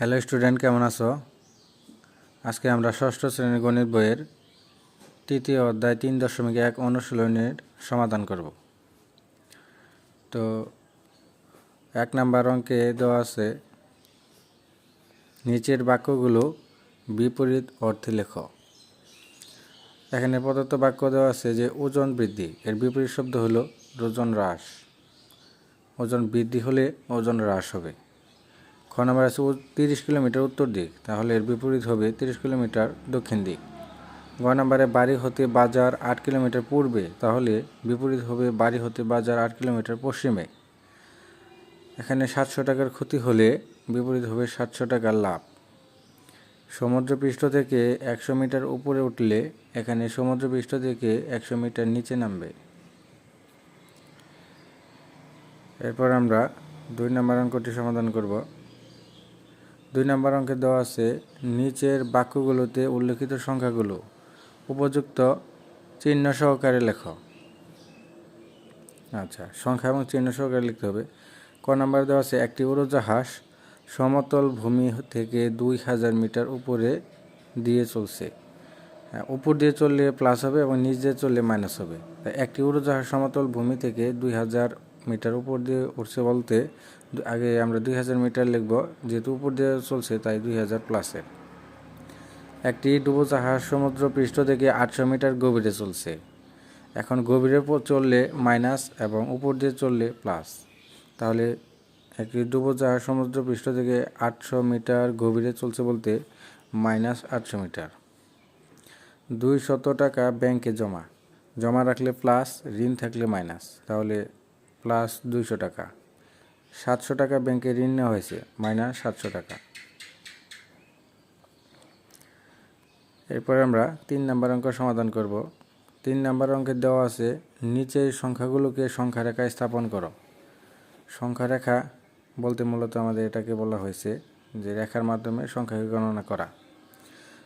Hello student কেমন আছো? আজকে আমরা ষষ্ঠ শ্রেণির গণিত বইয়ের তৃতীয় অধ্যায় তিন দশমিক এক অনুশীলনের সমাধান করব। তো এক নাম্বার অঙ্কে দেওয়া আছে, নিচের বাক্যগুলো বিপরীত অর্থে লেখ। এখানে প্রদত্ত বাক্য দেওয়া আছে যে, ওজন বৃদ্ধি। এর বিপরীত শব্দ হলো ওজন হ্রাস। ওজন বৃদ্ধি হলে ওজন হ্রাস হবে। নম্বর আছে তিরিশ কিলোমিটার উত্তর দিক, তাহলে এর বিপরীত হবে তিরিশ কিলোমিটার দক্ষিণ দিক। গ নম্বরে বাড়ি হতে বাজার আট কিলোমিটার পূর্বে, তাহলে বিপরীত হবে বাড়ি হতে বাজার আট কিলোমিটার পশ্চিমে। এখানে সাতশো টাকার ক্ষতি হলে বিপরীত হবে সাতশো টাকার লাভ। সমুদ্রপৃষ্ঠ থেকে একশো মিটার উপরে উঠলে এখানে সমুদ্রপৃষ্ঠ থেকে একশো মিটার নিচে নামবে। এরপর আমরা দুই নম্বর অঙ্কটি সমাধান করব। দুই নম্বর অঙ্কে দেওয়া আছে নিচের বাক্যগুলোতে উল্লেখিত সংখ্যাগুলো। উপযুক্ত চিহ্ন সহকারে লেখ। আচ্ছা সংখ্যা এবং চিহ্ন সহকারে লিখতে হবে। ক নম্বর দেওয়া আছে একটি উড়োজাহাজ সমতল ভূমি থেকে দুই হাজার মিটার উপরে দিয়ে চলছে। হ্যাঁ, উপর দিয়ে চললে প্লাস হবে এবং নিচ দিয়ে চললে মাইনাস হবে। তাই একটি উড়োজাহাজ সমতল ভূমি থেকে দুই হাজার মিটার উপর দিয়ে উঠছে বলতে, আগে আমরা দুই হাজার মিটার লিখব, যেহেতু উপর দিয়ে চলছে তাই দুই হাজার প্লাসের একটি ডুবোজাহাজ সমুদ্র পৃষ্ঠ থেকে আটশো মিটার গভীরে চলছে। এখন গভীরে চললে মাইনাস এবং উপর দিয়ে চললে প্লাস তাহলে একটি ডুবোজাহাজ সমুদ্র পৃষ্ঠ থেকে আটশো মিটার গভীরে চলছে বলতে মাইনাস আটশো মিটার। দুই শত টাকা ব্যাংকে জমা। জমা রাখলে প্লাস ঋণ থাকলে মাইনাস তাহলে প্লাস দুইশো টাকা। সাতশো টাকা ব্যাংকে ঋণ নেওয়া হয়েছে, মাইনাস সাতশো টাকা। এরপরে আমরা তিন নাম্বার অঙ্ক সমাধান করব। তিন নাম্বার অঙ্কে দেওয়া আছে, নিচের সংখ্যাগুলোকে সংখ্যা রেখায় স্থাপন করো। সংখ্যা রেখা বলতে মূলত আমাদের এটাকে বলা হয়েছে যে রেখার মাধ্যমে সংখ্যাকে গণনা করা।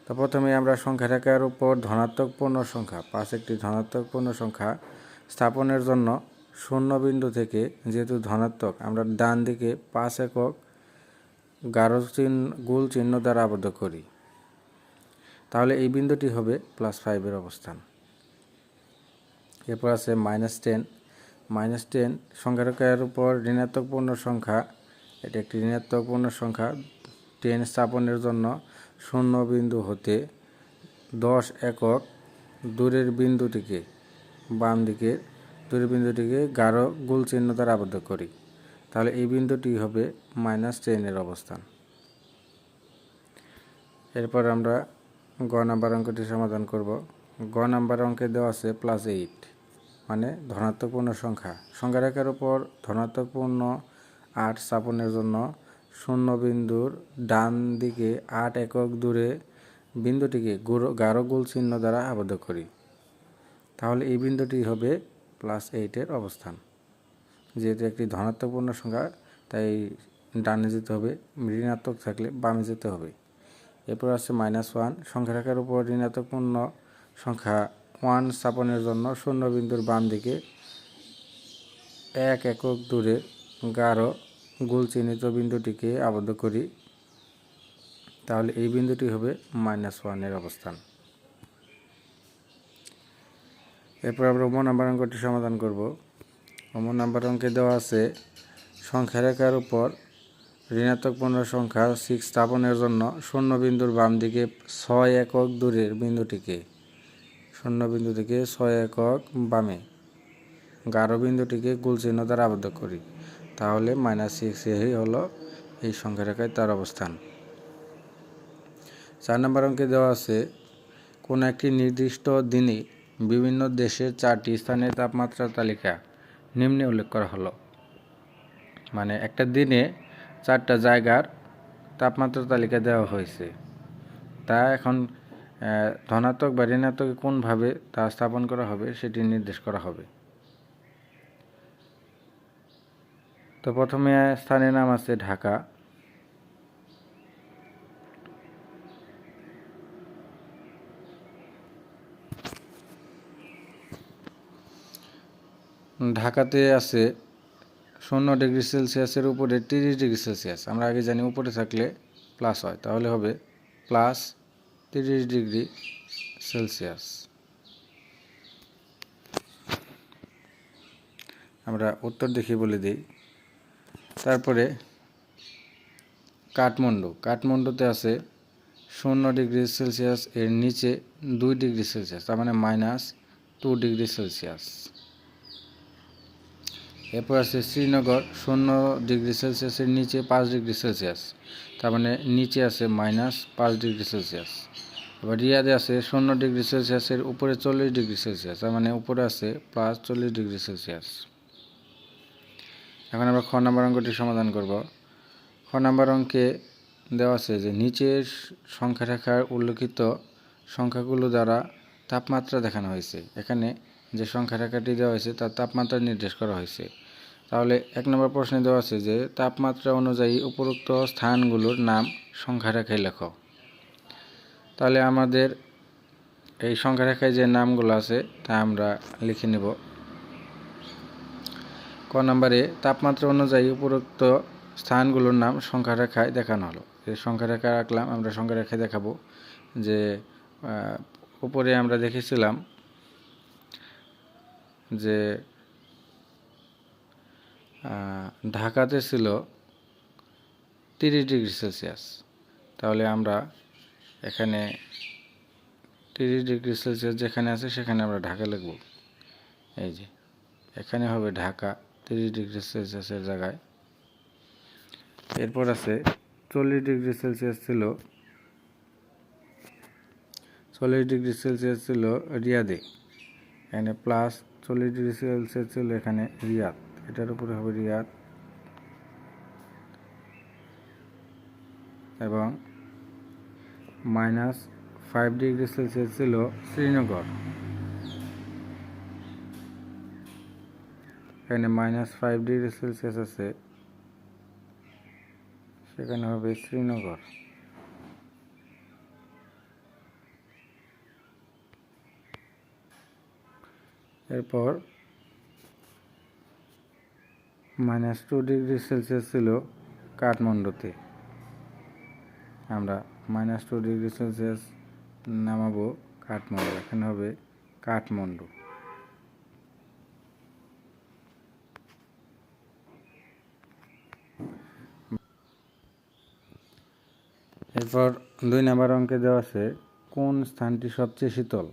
তো প্রথমে আমরা সংখ্যা রেখার উপর ধনাত্মক পূর্ণ সংখ্যা, পাঁচ একটি ধনাত্মক পূর্ণ সংখ্যা স্থাপনের জন্য শূন্য বিন্দু থেকে যেহেতু ধনাত্মক, আমরা ডান দিকে পাঁচ একক গাঢ় চিহ্ন গোল চিহ্ন দ্বারা আবদ্ধ করি। তাহলে এই বিন্দুটি হবে প্লাস ফাইভের অবস্থান। এরপর আছে মাইনাস টেন মাইনাস টেন সংখ্যা রেখার উপর ঋণাত্মক পূর্ণ সংখ্যা, এটি একটি ঋণাত্মক পূর্ণ সংখ্যা টেন স্থাপনের জন্য শূন্য বিন্দু হতে দশ একক দূরের বিন্দুটিকে বাম দিকে দূরের বিন্দুটিকে গাঢ় গোল চিহ্ন দ্বারা আবদ্ধ করি। তাহলে এই বিন্দুটি হবে মাইনাস টেনের অবস্থান। এরপর আমরা গ নাম্বার অঙ্কটি সমাধান করব। গ নাম্বার অঙ্কে দেওয়া আছে প্লাস এইট মানে ধনাত্মক পূর্ণ সংখ্যা। সংখ্যা রেখার উপর ধনাত্মক পূর্ণ আট স্থাপনের জন্য শূন্য বিন্দুর ডান দিকে আট একক দূরে বিন্দুটিকে গাঢ় গোল চিহ্ন দ্বারা আবদ্ধ করি। তাহলে এই বিন্দুটি হবে প্লাস এইটের অবস্থান। যেহেতু একটি ধনাত্মক পূর্ণ সংখ্যা, তাই ডানে যেতে হবে, ঋণাত্মক থাকলে বামে যেতে হবে। এরপর আছে মাইনাস ওয়ান সংখ্যা রেখার উপর ঋণাত্মক পূর্ণ সংখ্যা ওয়ান স্থাপনের জন্য শূন্য বিন্দুর বাম দিকে এক একক দূরে গাঢ় গোল চিহ্নিত বিন্দুটিকে আবদ্ধ করি, তাহলে এই বিন্দুটি হবে মাইনাস ওয়ানের অবস্থান। এরপর আমরা ওমন নাম্বার অঙ্কটি সমাধান করব। ওমন নাম্বার অঙ্কে দেওয়া আছে সংখ্যা রেখার উপর ঋণাত্মক পূর্ণ সংখ্যা সিক্স স্থাপনের জন্য শূন্য বিন্দুর বাম দিকে ছয় একক দূরের বিন্দুটিকে শূন্য বিন্দু থেকে ছয় একক বামে গাঢ় বিন্দুটিকে গোল চিহ্ন দ্বারা আবদ্ধ করি। তাহলে মাইনাস সিক্স এই হলো এই সংখ্যা রেখায় তার অবস্থান। চার নম্বর অঙ্কে দেওয়া আছে, কোনো একটি নির্দিষ্ট দিনে বিভিন্ন দেশের চারটি স্থানের তাপমাত্রার তালিকা নিম্নে উল্লেখ করা হলো। মানে একটা দিনে চারটা জায়গার তাপমাত্রার তালিকা দেওয়া হয়েছে। তা এখন ধনাত্মক বা ঋণাত্মক কোনভাবে তা স্থাপন করা হবে সেটি নির্দেশ করা হবে। তো প্রথমে স্থানের নাম আছে ঢাকা। ঢাকাতে আছে শূন্য ডিগ্রি সেলসিয়াসের উপরে তিরিশ ডিগ্রি সেলসিয়াস। আমরা আগে জানি উপরে থাকলে প্লাস হয়, তাহলে হবে প্লাস তিরিশ ডিগ্রি সেলসিয়াস। আমরা উত্তর দেখি বলে দিই। তারপরে কাঠমান্ডু, কাঠমান্ডুতে আছে শূন্য ডিগ্রি সেলসিয়াস, এর নিচে দুই ডিগ্রি সেলসিয়াস, তার মানে মাইনাস টু ডিগ্রি সেলসিয়াস। এরপর আছে শ্রীনগর, শূন্য ডিগ্রি সেলসিয়াসের নিচে পাঁচ ডিগ্রি সেলসিয়াস। তার মানে নিচে আছে মাইনাস পাঁচ ডিগ্রি সেলসিয়াস। এবার রিয়াদে আছে শূন্য ডিগ্রি সেলসিয়াসের উপরে চল্লিশ ডিগ্রি সেলসিয়াস, তার মানে উপরে আছে প্লাস চল্লিশ ডিগ্রি সেলসিয়াস। এখন আমরা খ নাম্বার অঙ্কটি সমাধান করব। খ নাম্বার অঙ্কে দেওয়া আছে যে নিচের সংখ্যা রেখার উল্লেখিত সংখ্যাগুলো দ্বারা তাপমাত্রা দেখানো হয়েছে। এখানে যে সংখ্যা রেখাটি দেওয়া হয়েছে, তার তাপমাত্রা নির্দেশ করা হয়েছে। তাহলে এক নম্বর প্রশ্নে দেওয়া আছে যে, তাপমাত্রা অনুযায়ী উপরোক্ত স্থানগুলোর নাম সংখ্যা রেখায় লেখো। তাহলে আমাদের এই সংখ্যা রেখায় যে নামগুলো আছে, তা আমরা লিখে নেব। ক নম্বরে, তাপমাত্রা অনুযায়ী উপরোক্ত স্থানগুলোর নাম সংখ্যা রেখায় দেখানো হলো। এই সংখ্যা রেখা রাখলাম, আমরা সংখ্যা রেখায় দেখাবো যে উপরে আমরা দেখেছিলাম যে ঢাকাতে ছিল তিরিশ ডিগ্রি সেলসিয়াস। তাহলে আমরা এখানে তিরিশ ডিগ্রি সেলসিয়াস যেখানে আছে সেখানে আমরা ঢাকা লিখব। এই যে, এখানে হবে ঢাকা তিরিশ ডিগ্রি সেলসিয়াসের জায়গায়। এরপর আছে চল্লিশ ডিগ্রি সেলসিয়াস ছিল, চল্লিশ ডিগ্রি সেলসিয়াস ছিল রিয়াদে। এখানে প্লাস চল্লিশ ডিগ্রি সেলসিয়াস ছিল এখানে রিয়াদ। এটার উপরে হবে রিয়াদ। এবং মাইনাস ফাইভ ডিগ্রি সেলসিয়াস ছিল শ্রীনগর। এখানে মাইনাস ফাইভ ডিগ্রি সেলসিয়াস আছে। সেখানে হবে শ্রীনগর। এরপর মাইনাস টু ডিগ্রি সেলসিয়াস ছিল কাঠমান্ডুতে। আমরা মাইনাস টু ডিগ্রি সেলসিয়াস নামাবো কাঠমান্ডু, এখানে হবে কাঠমান্ডু। এরপর দুই নাম্বার অঙ্কে দেওয়া আছে কোন স্থানটি সবচেয়ে শীতল?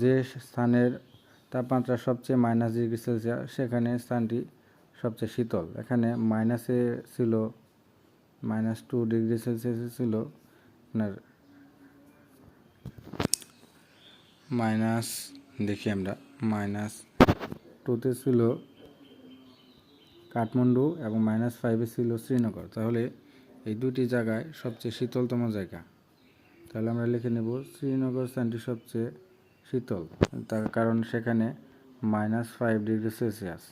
যে স্থানের তাপমাত্রা সবচেয়ে মাইনাস ডিগ্রি সেলসিয়াস সেখানে স্থানটি সবচেয়ে শীতল। এখানে মাইনাসে ছিল মাইনাস টু ডিগ্রি সেলসিয়াসে ছিল আপনার মাইনাস দেখি আমরা মাইনাস টুতে ছিল কাঠমান্ডু এবং মাইনাস ফাইভে ছিল শ্রীনগর তাহলে এই দুটি জায়গায় সবচেয়ে শীতলতম জায়গা। তাহলে আমরা লিখে নেব শ্রীনগর স্থানটি সবচেয়ে শীতল। তার কারণ সেখানে মাইনাস ফাইভ ডিগ্রি সেলসিয়াস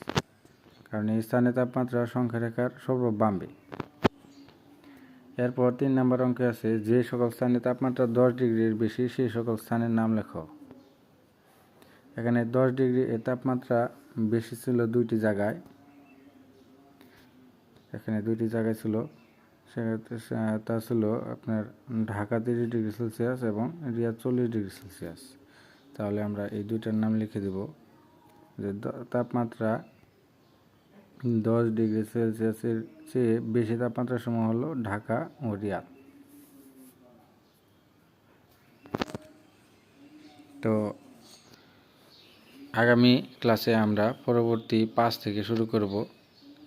কারণ এই স্থানে তাপমাত্রা সংখ্যা রেখার সর্ব বামবে এরপর তিন নম্বর অঙ্কে আছে, যে সকল স্থানে তাপমাত্রা দশ ডিগ্রির বেশি, সেই সকল স্থানের নাম লেখো। এখানে দশ ডিগ্রি এর তাপমাত্রা বেশি ছিল দুইটি জায়গায়। এখানে দুইটি জায়গায় ছিল, সেক্ষেত্রে তা ছিল আপনার ঢাকা তিরিশ ডিগ্রি সেলসিয়াস এবং রিয়া চল্লিশ ডিগ্রি সেলসিয়াস তাহলে আমরা এই দুইটার নাম লিখে দেব যে তাপমাত্রা দশ ডিগ্রি সেলসিয়াসের চেয়ে বেশি তাপমাত্রার সময় হলো ঢাকা ও রিয়াদ। তো আগামী ক্লাসে আমরা পরবর্তী পাঁচ থেকে শুরু করব,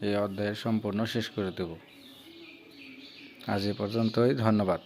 এই অধ্যায়ের সম্পূর্ণ শেষ করে দেব। আজ এ পর্যন্তই, ধন্যবাদ।